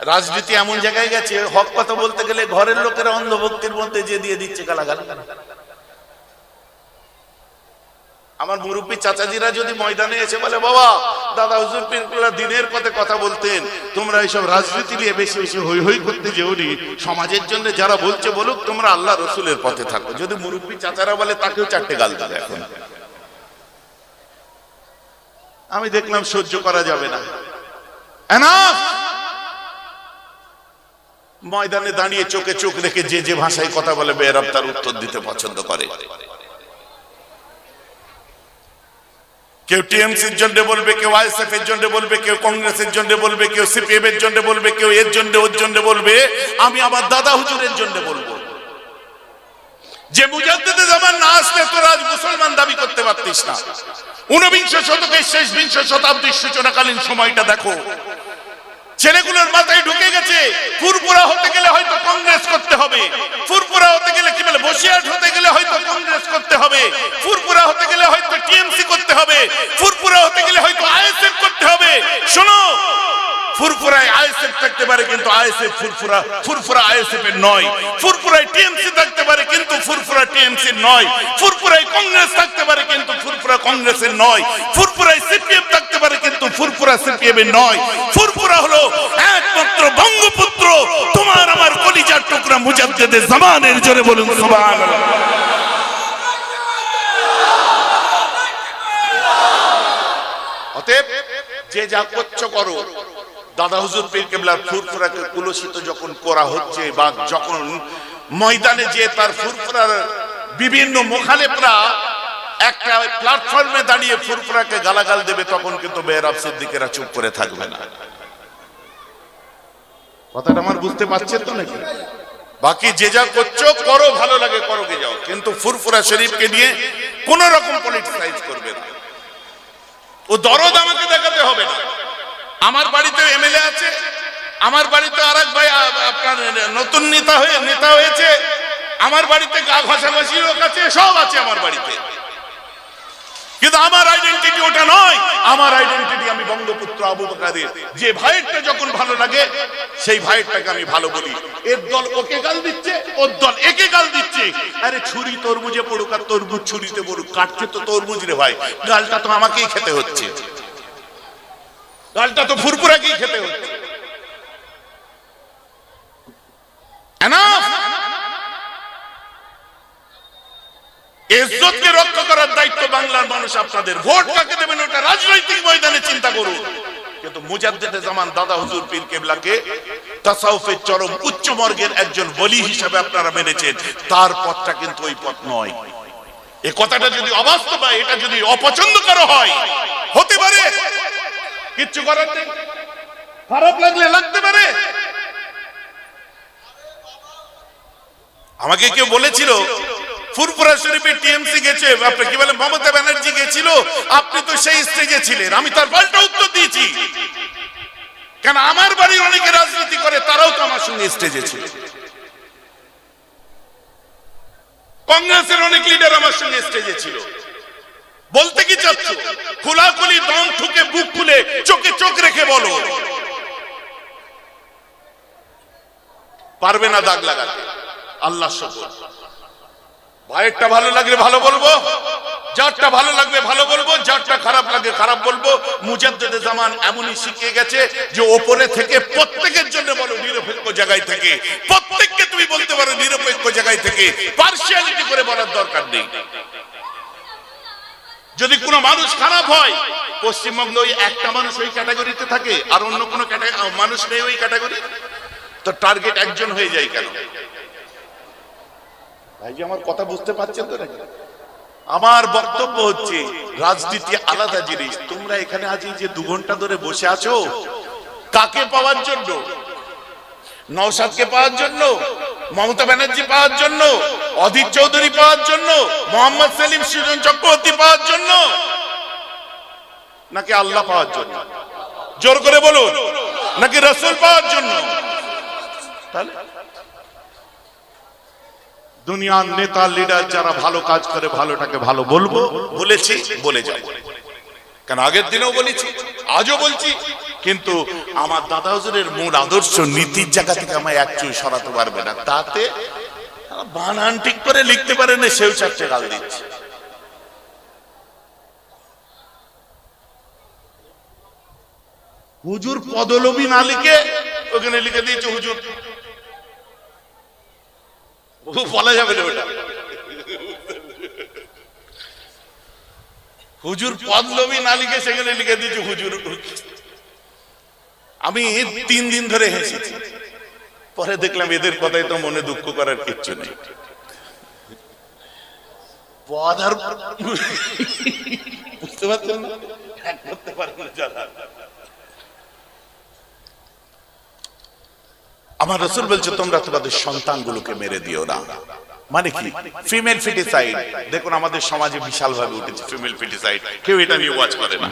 রাজনীতি এমন জায়গায় গেছে, হক কথা বলতে গেলে ঘরের লোকেরা অন্ধভক্তির মধ্যে যে দিয়ে দিচ্ছে গালাগাল। আমার মুরব্বী চাচাজিরা যদি ময়দানে এসে বলে, বাবা, দাদা হুজুর পীরগুলা দিনের পথে কথা বলতেন, তোমরা এইসব রাজনীতি নিয়ে বেশি বেশি হই হই করতে যেওনি সমাজের জন্য যারা বলছে বলুক, তোমরা আল্লাহ রসুলের পথে থাকো। যদি মুরব্বী চাচারা বলে, তাকেও চারটে গাল দেবে এখন। আমি দেখলাম সহ্য করা যাবে না। Enough! ময়দানে দাঁড়িয়ে চোখে চোখ রেখে যে যে ভাষায় কথা বলে বেরব তার উত্তর দিতে পছন্দ করে। কেউ টিএমসির জন্য বলবে, কেউ আইএসএফ এর জন্য বলবে, কেউ কংগ্রেসের জন্য বলবে, কেউ সিপিএম এর জন্য বলবে, কেউ এর জন্য ওর জন্য বলবে, আমি আমার দাদা হুজুরের জন্য বলব। যে মুজাদ্দিদে জামান না আসলে আজ মুসলমান দাবি করতে পারতিস না। ঊনবিংশ শতকের শেষ বিংশ শতাব্দীর সূচনাকালীন সময়টা দেখো। ছেলেগুলোর মাথায় ঢুকে গেছে। ফুরপুরা হতে গেলে হয়তো কংগ্রেস করতে হবে। ফুরপুরা হতে গেলে কি বলে বসিয়াট হতে গেলে হয়তো কংগ্রেস করতে হবে। ফুরপুরা হতে গেলে হয়তো টিএমসি করতে হবে। ফুরপুরা হতে গেলে হয়তো আইএসএফ করতে হবে। শোনো আইএসএফ থাকতে পারে কিন্তু আইএসএফ ফুরফুরা ফুরফুরা আইএসএফ এর নয়। ফুরফুরায় টিএমসি থাকতে পারে কিন্তু ফুরফুরা টিএমসি নয়। ফুরফুরায় কংগ্রেস থাকতে পারে কিন্তু ফুরফুরা কংগ্রেসের নয়। ফুরফুরায় সিপিএম থাকতে পারে কিন্তু ফুরফুরা সিপিএম এর নয়। ফুরফুরা হলো একমাত্র বঙ্গপুত্র। তোমার আমার কলিজার টুকরা মুজাদ্দেদে জামানের জোরে বলুন, সুবহানাল্লাহ। যে যা করছ করো। দাদা হুজুর পীর কেবলার ফুরফুরাকে কুলসিত যখন করা হচ্ছে বা যখন ময়দানে যে তার ফুরফুরার বিভিন্ন মোখালেপরা একটা প্ল্যাটফর্মে দাঁড়িয়ে ফুরফুরাকে গালাগাল দেবে তখন কিন্তু বেহরাব সিদ্দিকেরা চুপ করে থাকবে না। কথাটা আমার বুঝতে পারছেন তো নাকি? বাকি যে যা করছ করো ভালো লাগে করো গে যাও। কিন্তু ফুরফুরা শরীফকে নিয়ে কোন রকম পলিটিসাইজ করবে না। ও দরদ আমাকে দেখাতে হবে না। আমার বাড়িতে এমএলএ আছে, আমার বাড়িতে আর ভাই আপনার নতুন নেতা হয়ে, নেতা হয়েছে, আমার বাড়িতে গা ঘষাঘষি লোক আছে, সব আছে আমার বাড়িতে। কিন্তু আমার আইডেন্টিটি ওটা নয়। আমার আইডেন্টিটি আমি বঙ্গপুত্র আবু বকারের। যে ভাইয়েরটা যখন ভালো লাগে, সেই ভাইয়েরটাকে আমি ভালো বলি। এর দল ওকে গাল দিচ্ছে, ওর দল একে গাল দিচ্ছে। আরে ছুরি তরমুজে পড়ুক আর তরমুজ ছুরিতে পড়ুক, কাটছে তো তরমুজ রে ভাই। গালটা তো আমাকেই খেতে হচ্ছে। গালটা তো ফুরফুরাকেই খেতে হচ্ছে ইজ্জতকে রক্ষা করার দায়িত্ব বাংলার মানুষ আপনাদের। ভোট কাকে দেবেন ওটা রাজনৈতিক ময়দানে চিন্তা করুন। কিন্তু মুজাদ্দেদে জামান দাদা হুজুর পীর কেবলাকে তাসাউফের চরম উচ্চ বর্গের একজন বলি হিসাবে আপনারা মেনেছেন। তার পথটা কিন্তু ওই পথ নয়। এই কথাটা যদি অবাস্তব হয়, এটা যদি অপছন্দ করা হয়, হতে পারে। কিচ্ছু করার নেই। খারাপ লাগলে লাগতে পারে। আমাকে কেউ বলেছিল টিএমসি গেছে, আপনি কি মমতা ব্যানার্জি গেছিল, আপনি তো সেই স্টেজে ছিলেন, আমি তার পাল্টা উত্তর দিয়েছি। কেন আমার বাড়ির অনেকে রাজনীতি করে, তারাও তো আমার সঙ্গে স্টেজে ছিল। কংগ্রেসের অনেক লিডার আমার সঙ্গে স্টেজে ছিল। বলতে কি চাচ্ছ? খোলাখুলি দম ঠুকে বুক খুলে চোখে চোখ রেখে বলো। পারবে না দাগ লাগাতে। আল্লাহ শপথ ভাইয়েরটা ভালো লাগলে ভালো বলব, যারটা ভালো লাগবে ভালো বলব, যারটা খারাপ লাগে খারাপ বলব। মুজাদ্দেদে জামান এমনই শিখিয়ে গেছে যে ওপরে থেকে প্রত্যেকের জন্য বলো, নিরপেক্ষ জায়গায় থেকে। প্রত্যেককে তুমি বলতে পারো, নিরপেক্ষ জায়গায় থেকে। পার্সিয়ালিটি করে বলার দরকার নেই। যদি কোনো মানুষ খারাপ হয় পশ্চিমবঙ্গে ওই একটা মানুষ ওই ক্যাটাগরিতে থাকে আর অন্য কোনো মানুষ নেই ওই ক্যাটাগরি তো টার্গেট একজন হয়ে যায় কেন? ভাই আমার কথা বুঝতে পারছেন তো নাকি? আমার বক্তব্য হচ্ছে রাজনীতি আলাদা জিনিস। তোমরা এখানে আজ যে দু ঘণ্টা ধরে বসে আছো কাকে পাওয়ার জন্য? নওশাদকে পাওয়ার জন্য? মমতা ব্যানার্জি পাওয়ার জন্য? অধীর চৌধুরী পাওয়ার জন্য? মোহাম্মদ সেলিম সৃজন চক্রবর্তী পাওয়ার জন্য? নাকি আল্লাহ পাওয়ার জন্য? জোর করে বলুন, নাকি রসুল পাওয়ার জন্য? দুনিয়ার নেতা লিডার যারা ভালো কাজ করে, ভালোটাকে ভালো বলব, বলেছি, বলে যাব। কেন, আগের দিনেও বলেছি, আজও বলছি। কিন্তু আমার দাদা হুজুরের মূল আদর্শ, নীতির জায়গা থেকে আমায় এক চুই সরাতে পারবে না। তাতে, বানান ঠিক করে লিখতে পারে না, সেও চারটে গাল দিচ্ছে। হুজুর পদলবী না লিখে ওখানে লিখে দিয়েছে হুজুর। বলা যাবে না ওটা। হুজুর পদলবী না লিখে সেখানে লিখে দিয়েছে হুজুর। আমি তিন দিন ধরে হেসেছি। পরে দেখলাম এদের কথাই তো মনে দুঃখ করার কিচ্ছু নেই। পদ আর বুঝতে পারছেন? না করতে পারেন না যারা। আমার রসুল বলছে, তোমরা তোমাদের সন্তানগুলোকে মেরে দিও না। মানে কি? ফিমেল ফিটিসাইড দেখুন, আমাদের সমাজে বিশাল ভাবে উঠেছে ফিমেল ফিটিসাইড কেউ এটা নিয়ে ওয়াচ করে না।